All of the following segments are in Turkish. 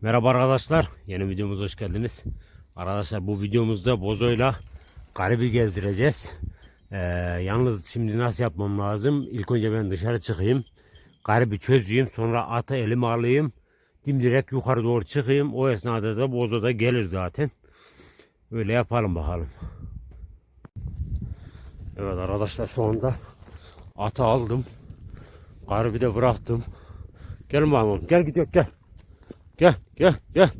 Merhaba arkadaşlar. Yeni videomuza hoş geldiniz. Arkadaşlar bu videomuzda bozoyla garibi gezdireceğiz. Ee, yalnız şimdi nasıl yapmam lazım? İlk önce ben dışarı çıkayım. Garibi çözeyim. Sonra ata elime alayım. Dimdirek yukarı doğru çıkayım. O esnada da bozo da gelir zaten. Öyle yapalım bakalım. Evet arkadaşlar şu anda atı aldım. Garibi de bıraktım. Gel Mahmut gel gidiyor gel. Gel gel gel.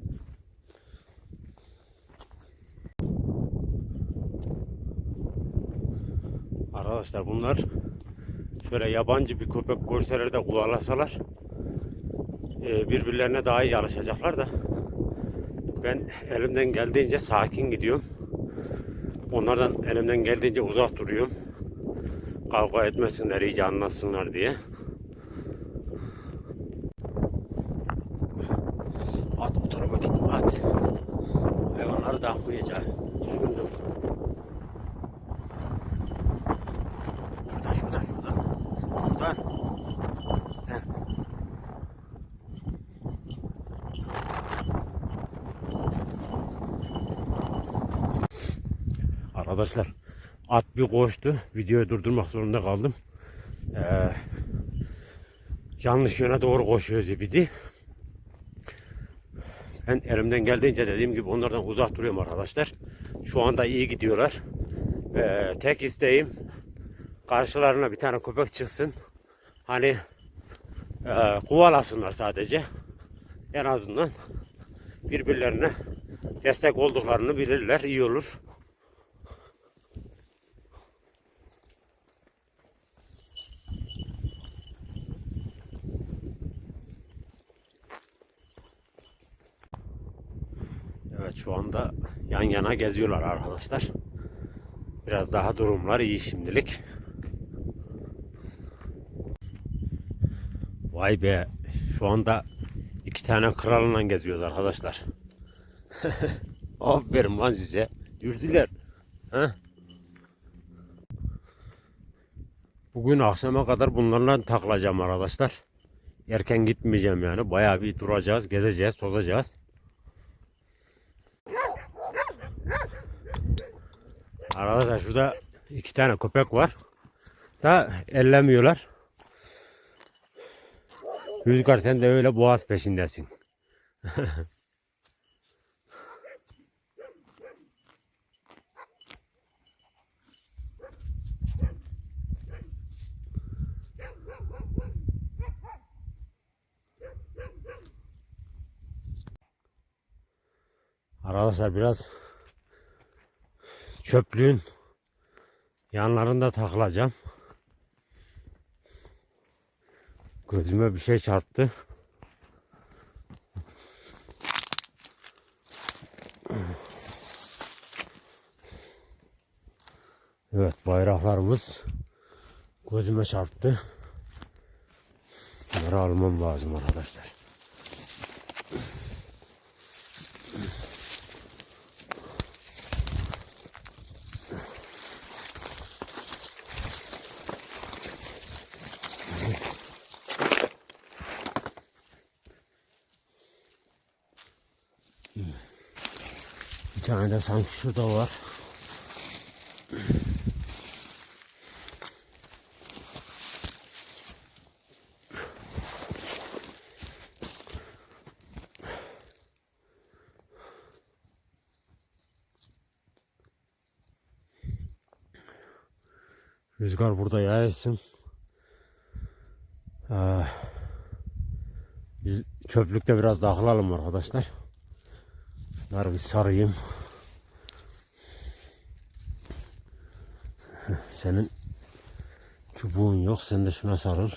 Arkadaşlar bunlar şöyle yabancı bir köpek görseler de kullanlasalar e, birbirlerine daha iyi alışacaklar da ben elimden geldiğince sakin gidiyorum. Onlardan elimden geldiğince uzak duruyorum. Kavga etmesinler, iyice anlasınlar diye. At bu tarafa gitme at. Hayvanları da akmayacak. Süründüm. Şuradan şuradan şuradan. Şuradan. Heh. Arkadaşlar at bir koştu. Videoyu durdurmak zorunda kaldım. Ee, yanlış yöne doğru koşuyor zibidi. Ben elimden geldiğince dediğim gibi onlardan uzak duruyorum arkadaşlar. Şu anda iyi gidiyorlar. Ee, tek isteğim karşılarına bir tane köpek çıksın. Hani e, kovalasınlar sadece. En azından birbirlerine destek olduklarını bilirler. iyi olur. Evet şu anda yan yana geziyorlar arkadaşlar. Biraz daha durumlar iyi şimdilik. Vay be şu anda iki tane kralından geziyoruz arkadaşlar. Aferin lan size. Yürüdüler. Ha? Bugün akşama kadar bunlarla takılacağım arkadaşlar. Erken gitmeyeceğim yani. Bayağı bir duracağız, gezeceğiz, tozacağız. Arkadaşlar şurada iki tane köpek var. Da ellemiyorlar. Rüzgar sen de öyle boğaz peşindesin. Arkadaşlar biraz çöplüğün yanlarında takılacağım. Gözüme bir şey çarptı. Evet bayraklarımız gözüme çarptı. Bunları almam lazım arkadaşlar. Tane de sanki şurada var. Rüzgar burada yaysın. Ee, biz çöplükte biraz dağılalım arkadaşlar. Şunları bir sarayım. Senin çubuğun yok. Sen de şuna sarıl.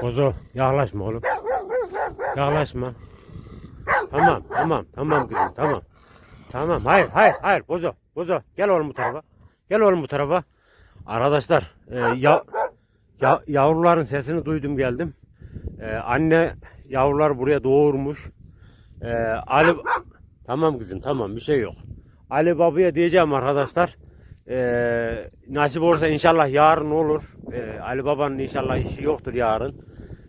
Kozo yaklaşma oğlum. Yaklaşma. Tamam tamam tamam kızım tamam. Tamam hayır hayır hayır Bozo Bozo gel oğlum bu tarafa. Gel oğlum bu tarafa. Arkadaşlar e, ya, ya, yavruların sesini duydum geldim. E, anne yavrular buraya doğurmuş. E, Ali tamam kızım tamam bir şey yok. Ali babaya diyeceğim arkadaşlar. Ee, nasip olursa inşallah yarın olur. Ee, Ali Baba'nın inşallah işi yoktur yarın.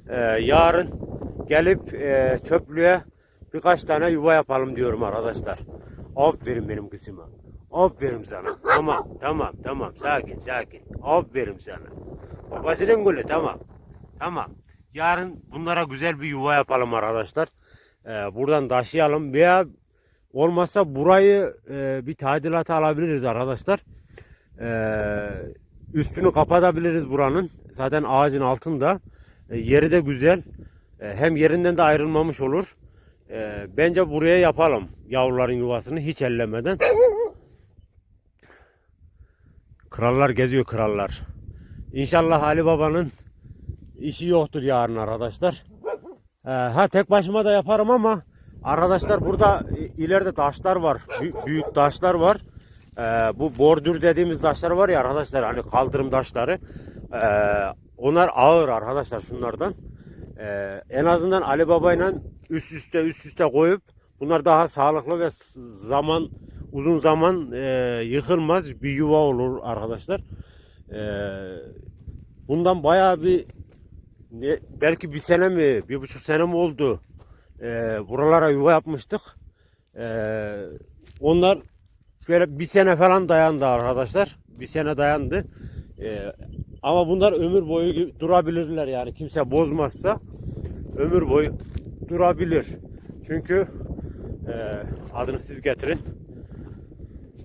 Ee, yarın gelip e, çöplüğe birkaç tane yuva yapalım diyorum arkadaşlar. Aferin benim kızıma. Aferin sana. Tamam tamam tamam sakin sakin. Aferin sana. Babasının gülü tamam. Tamam. Yarın bunlara güzel bir yuva yapalım arkadaşlar. Ee, buradan taşıyalım veya olmazsa burayı e, bir tadilata alabiliriz arkadaşlar. Ee, üstünü kapatabiliriz buranın. Zaten ağacın altında. E, yeri de güzel. E, hem yerinden de ayrılmamış olur. E, bence buraya yapalım yavruların yuvasını hiç ellemeden. Krallar geziyor krallar. İnşallah Ali Baba'nın işi yoktur yarın arkadaşlar. Ee, ha tek başıma da yaparım ama arkadaşlar burada ileride taşlar var. Bü- büyük taşlar var. Ee, bu bordür dediğimiz taşlar var ya arkadaşlar hani kaldırım taşları. Ee, onlar ağır arkadaşlar şunlardan. Ee, en azından Ali Baba'yla üst üste üst üste koyup bunlar daha sağlıklı ve zaman uzun zaman e, yıkılmaz bir yuva olur arkadaşlar. Ee, bundan bayağı bir ne, belki bir sene mi, bir buçuk sene mi oldu? Ee, buralara yuva yapmıştık. Ee, onlar böyle bir sene falan dayandı arkadaşlar. Bir sene dayandı. Ee, ama bunlar ömür boyu durabilirler yani kimse bozmazsa ömür boyu durabilir. Çünkü e, adını siz getirin.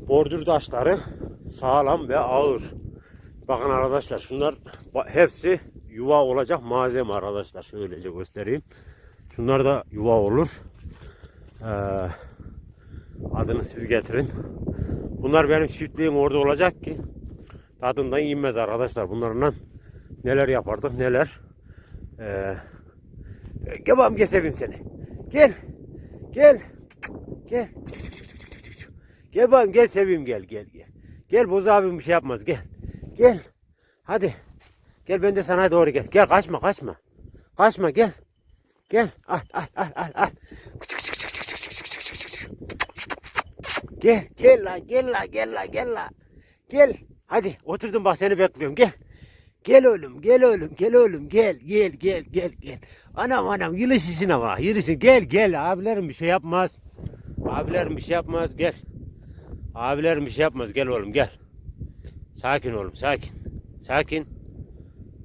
Bordür taşları sağlam ve ağır. Bakın arkadaşlar şunlar hepsi yuva olacak malzeme arkadaşlar. Şöylece göstereyim. Şunlar da yuva olur. Ee, adını siz getirin. Bunlar benim çiftliğim orada olacak ki tadından inmez arkadaşlar. Bunlarla neler yapardık neler. Ee, gel seveyim seni. Gel. Gel. Gel. Gel babam gel gel gel gel. Gel Boz abim bir şey yapmaz gel. Gel. Hadi. Gel ben de sana doğru gel. Gel kaçma kaçma. Kaçma gel. Gel. Al al al al al. Gel gel la gel la gel la gel la. Gel. Hadi oturdum bak seni bekliyorum gel. Gel oğlum gel oğlum gel oğlum gel gel gel gel gel. Anam anam yürüsün ama yürüsün gel gel abilerim bir şey yapmaz. Abilerim bir şey yapmaz gel. Abilerim bir şey yapmaz gel oğlum gel. Sakin oğlum sakin. Sakin.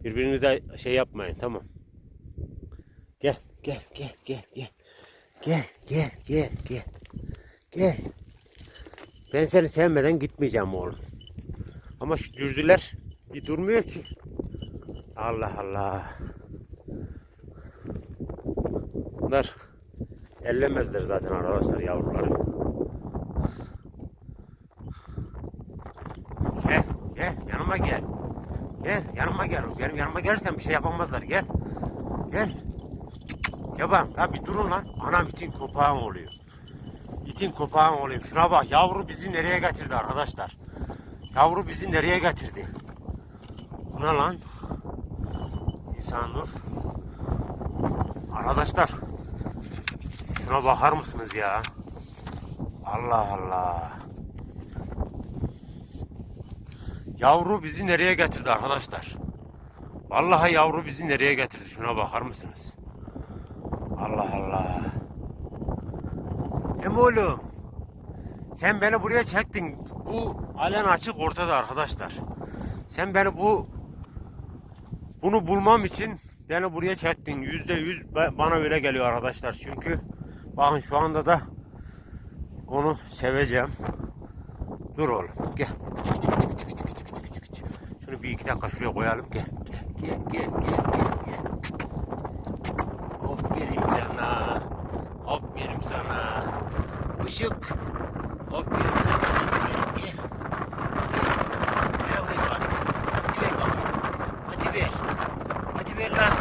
Birbirinize şey yapmayın tamam. Gel gel gel gel gel. Gel gel gel gel. Gel. Ben seni sevmeden gitmeyeceğim oğlum. Ama şu dürzüler bir durmuyor ki. Allah Allah. Bunlar ellemezler zaten arkadaşlar yavruları. Gel, gel yanıma gel. Gel yanıma gel. Benim yanıma gelirsen bir şey yapamazlar. Gel. Gel. Bak. Ya bir durun lan. Anam itin kopağım oluyor. İtin kopağım oluyor. Şuna bak. Yavru bizi nereye getirdi arkadaşlar? Yavru bizi nereye getirdi? Bu ne lan? İnsan nur. Arkadaşlar. Şuna bakar mısınız ya? Allah Allah. Yavru bizi nereye getirdi arkadaşlar? Vallahi yavru bizi nereye getirdi? Şuna bakar mısınız? Allah Allah. Hem oğlum. Sen beni buraya çektin. Bu alen açık ortada arkadaşlar. Sen beni bu bunu bulmam için beni buraya çektin. Yüzde yüz ba- bana öyle geliyor arkadaşlar. Çünkü bakın şu anda da onu seveceğim. Dur oğlum gel. Bir dakika şuraya koyalım. Gel gel gel gel gel gel. gel. Aferin sana. Aferin sana. Işık. Aferin sana. Gel gel. Buraya bak. Hadi ver bakayım. Hadi ver. Hadi ver lan.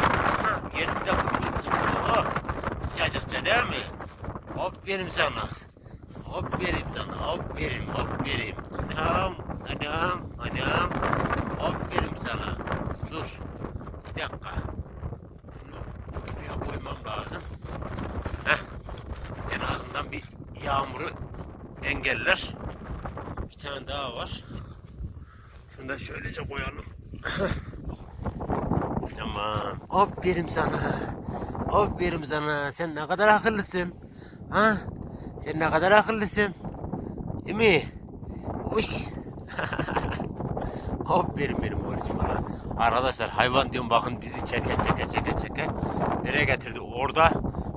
Yerinde bulmuşsun. Oh, sıcacıkça değil mi? Aferin sana. Aferin sana. Aferin. Aferin. Anam. Anam. Aferin sana. Dur. Bir dakika. Şunu buraya koymam lazım. Heh. En azından bir yağmuru engeller. Bir tane daha var. Şunu da şöylece koyalım. tamam. Aferin sana. Aferin sana. Sen ne kadar akıllısın. Ha? Sen ne kadar akıllısın. Değil mi? Uş. Aferin benim bana. Arkadaşlar hayvan diyorum bakın bizi çeke çeke çeke çeke. Nereye getirdi? Orada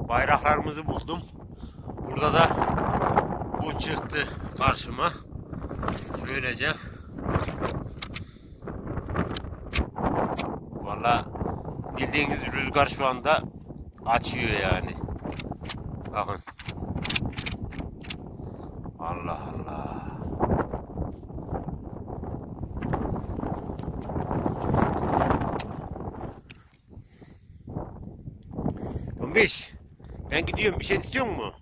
bayraklarımızı buldum. Burada da bu çıktı karşıma. Böylece Valla bildiğiniz rüzgar şu anda açıyor yani. Bakın. Allah Allah. Tombiş, ben gidiyorum. Bir şey istiyor mu?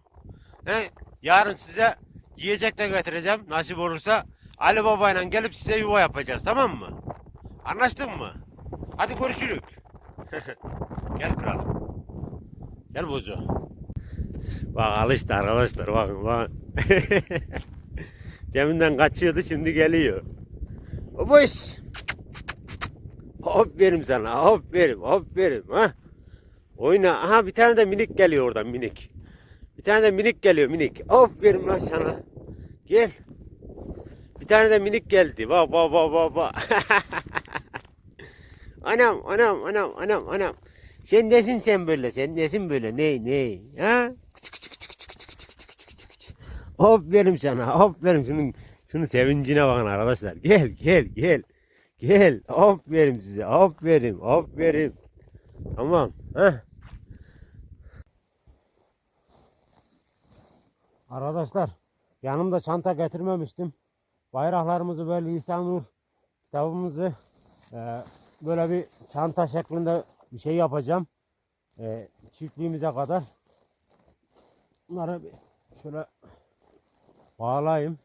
He? Yarın size yiyecek de getireceğim. Nasip olursa Ali Baba'yla gelip size yuva yapacağız. Tamam mı? Anlaştık mı? Hadi görüşürük. Gel kralım. Gel bozu. Bak alıştı arkadaşlar bakın bak. Deminden kaçıyordu şimdi geliyor. Boş. Aferin sana aferin aferin ha. Oyna. Aha bir tane de minik geliyor oradan minik tane de minik geliyor minik. Aferin lan sana. Gel. Bir tane de minik geldi. Va va va va va. anam anam anam anam anam. Sen nesin sen böyle? Sen nesin böyle? Ne ne? Ha? Küçük küçük küçük küçük küçük küçük küçük şunun şunun sevincine bakın arkadaşlar. Gel gel gel. Gel. Aferin size. Aferin. Aferin. Tamam. Ha? Arkadaşlar yanımda çanta getirmemiştim. Bayraklarımızı böyle İhsanur kitabımızı e, böyle bir çanta şeklinde bir şey yapacağım. E, çiftliğimize kadar. Bunları bir şöyle bağlayayım.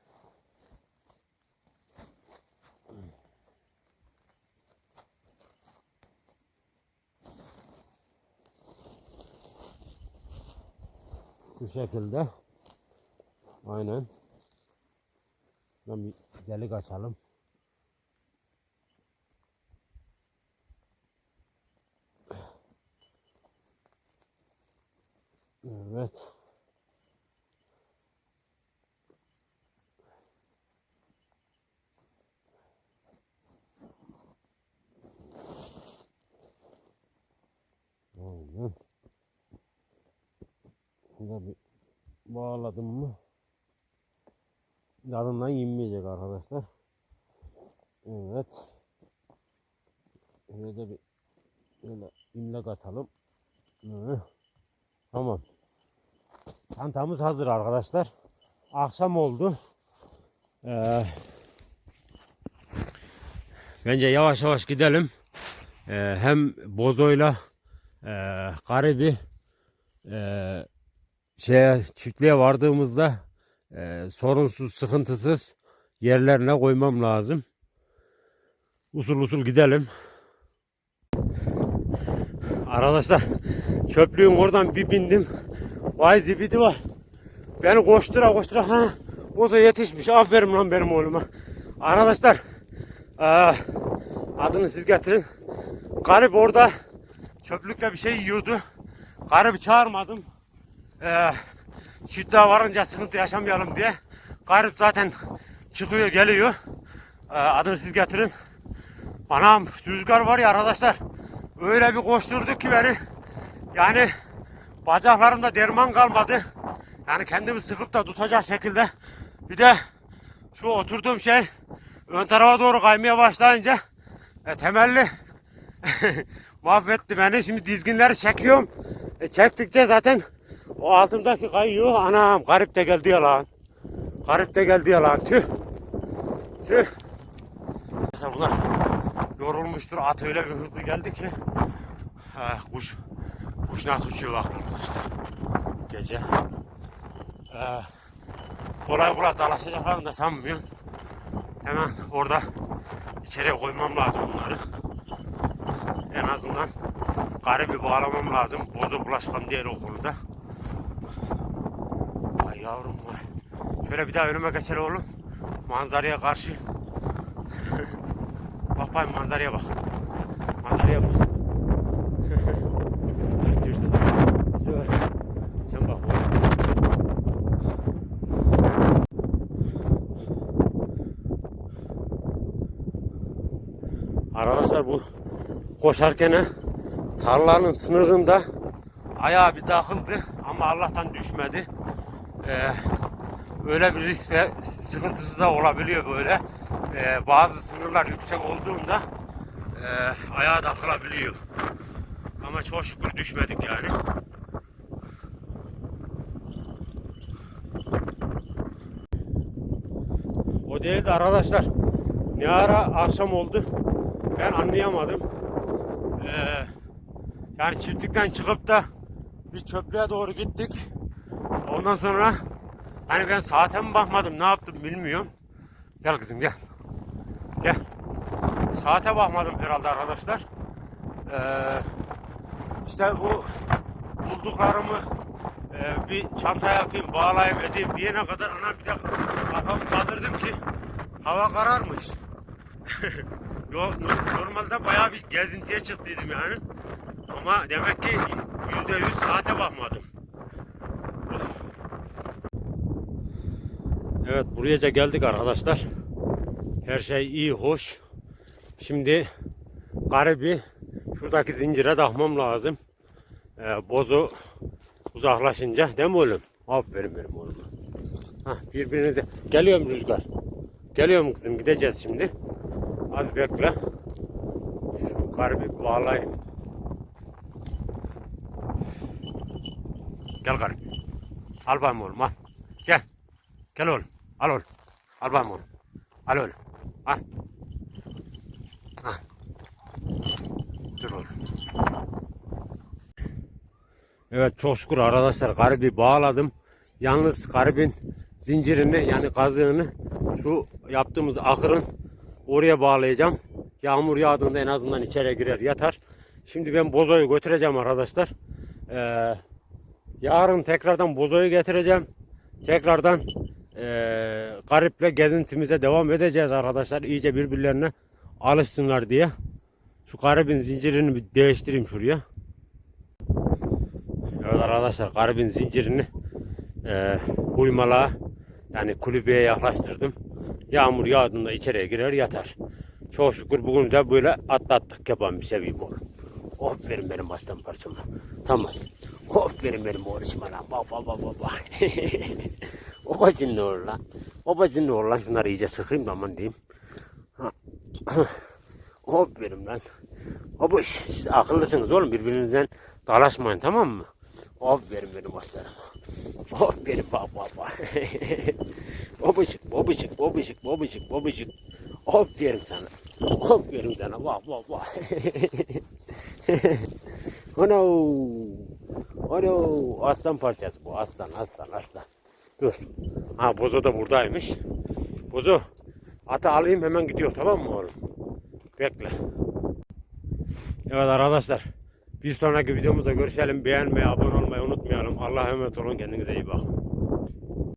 Bu şekilde. Aynen. Buradan bir delik açalım. Evet. Aynen. Burada bir bağladım mı? Yanından inmeyecek arkadaşlar. Evet. Şöyle bir böyle imlek atalım. Hı. Tamam. Çantamız hazır arkadaşlar. Akşam oldu. Ee, bence yavaş yavaş gidelim. Ee, hem bozoyla e, garibi e, şeye çiftliğe vardığımızda e, sorunsuz, sıkıntısız yerlerine koymam lazım. Usul usul gidelim. Arkadaşlar çöplüğün oradan bir bindim. Vay zibidi var. Beni koştura koştura ha o da yetişmiş. Aferin lan benim oğluma. Arkadaşlar eee, adını siz getirin. Garip orada çöplükte bir şey yiyordu. Garibi çağırmadım. Eee Çiftliğe varınca sıkıntı yaşamayalım diye. Garip zaten çıkıyor geliyor. Ee, adını siz getirin. Anam rüzgar var ya arkadaşlar. Öyle bir koşturdu ki beni. Yani bacaklarımda derman kalmadı. Yani kendimi sıkıp da tutacak şekilde. Bir de şu oturduğum şey ön tarafa doğru kaymaya başlayınca e, temelli mahvetti beni. Şimdi dizginleri çekiyorum. E, çektikçe zaten o altımdaki kayıyor. Anam garip de geldi ya lan. Garip de geldi ya lan. Tüh. Tüh. Bunlar yorulmuştur. At öyle bir hızlı geldi ki. Ha, kuş. Kuş nasıl uçuyor arkadaşlar. Gece. Ee, kolay kolay dalaşacaklarını da sanmıyorum. Hemen orada içeriye koymam lazım bunları. En azından garibi bağlamam lazım. Bozu bulaşkan diğer okulda. Yavrum vay. Şöyle bir daha önüme geçelim oğlum. Manzaraya karşı. Alpay manzaraya bak. Manzaraya bak. Bak oğlum. Arkadaşlar bu koşarken tarlanın sınırında ayağı bir takıldı ama Allah'tan düşmedi. Ee, öyle bir risk de sıkıntısı da olabiliyor böyle. Ee, bazı sınırlar yüksek olduğunda e, ayağa takılabiliyor. Ama çok şükür düşmedik yani. O değil de arkadaşlar ne ara akşam oldu ben anlayamadım. Ee, yani çiftlikten çıkıp da bir çöplüğe doğru gittik. Ondan sonra hani ben saate mi bakmadım ne yaptım bilmiyorum. Gel kızım gel. Gel. Saate bakmadım herhalde arkadaşlar. Ee, işte bu bulduklarımı e, bir çanta yapayım, bağlayayım, edeyim diyene kadar ana bir de kafamı kaldırdım ki hava kararmış. Normalde bayağı bir gezintiye çıktıydım yani. Ama demek ki yüzde yüz saate bakmadım. Evet buraya geldik arkadaşlar. Her şey iyi, hoş. Şimdi garibi şuradaki zincire takmam lazım. Ee, bozu uzaklaşınca değil mi oğlum? Aferin benim oğlum. Hah, birbirinize. Geliyorum Rüzgar. Geliyorum kızım gideceğiz şimdi. Az bekle. Şu garibi bağlayayım. Gel garip. Al bakayım oğlum al. Gel. Gel oğlum. Al oğlum. Al oğlum. Al oğlum. Al. Al. Dur. Evet çok şükür arkadaşlar garibi bağladım. Yalnız garibin zincirini yani kazığını şu yaptığımız ahırın oraya bağlayacağım. Yağmur yağdığında en azından içeri girer yatar. Şimdi ben bozoyu götüreceğim arkadaşlar. Ee, yarın tekrardan bozoyu getireceğim. Tekrardan ee, gariple gezintimize devam edeceğiz arkadaşlar. İyice birbirlerine alışsınlar diye. Şu garibin zincirini bir değiştireyim şuraya. Evet arkadaşlar garibin zincirini e, huymala yani kulübeye yaklaştırdım. Yağmur yağdığında içeriye girer yatar. Çok şükür bugün de böyle atlattık yapan bir seveyim oğlum. Aferin benim aslan parçama. Tamam. Aferin benim oğluşuma lan. Bak bak bak bak bak. Babacın ne olur lan? Babacın ne olur lan? Şunları iyice sıkayım da aman diyeyim. Ha. Aferin lan. Babuş siz akıllısınız oğlum birbirinizden dalaşmayın tamam mı? Aferin benim aslanım. Aferin bak bak bak. babacık babacık babacık babacık babacık. Aferin sana. Aferin sana bak bak bak. Ano. Ano. Aslan parçası bu aslan aslan aslan. Dur. Ha Bozo da buradaymış. Bozo. Atı alayım hemen gidiyor tamam mı oğlum? Bekle. Evet arkadaşlar. Bir sonraki videomuzda görüşelim. Beğenmeyi, abone olmayı unutmayalım. Allah'a emanet olun. Kendinize iyi bakın.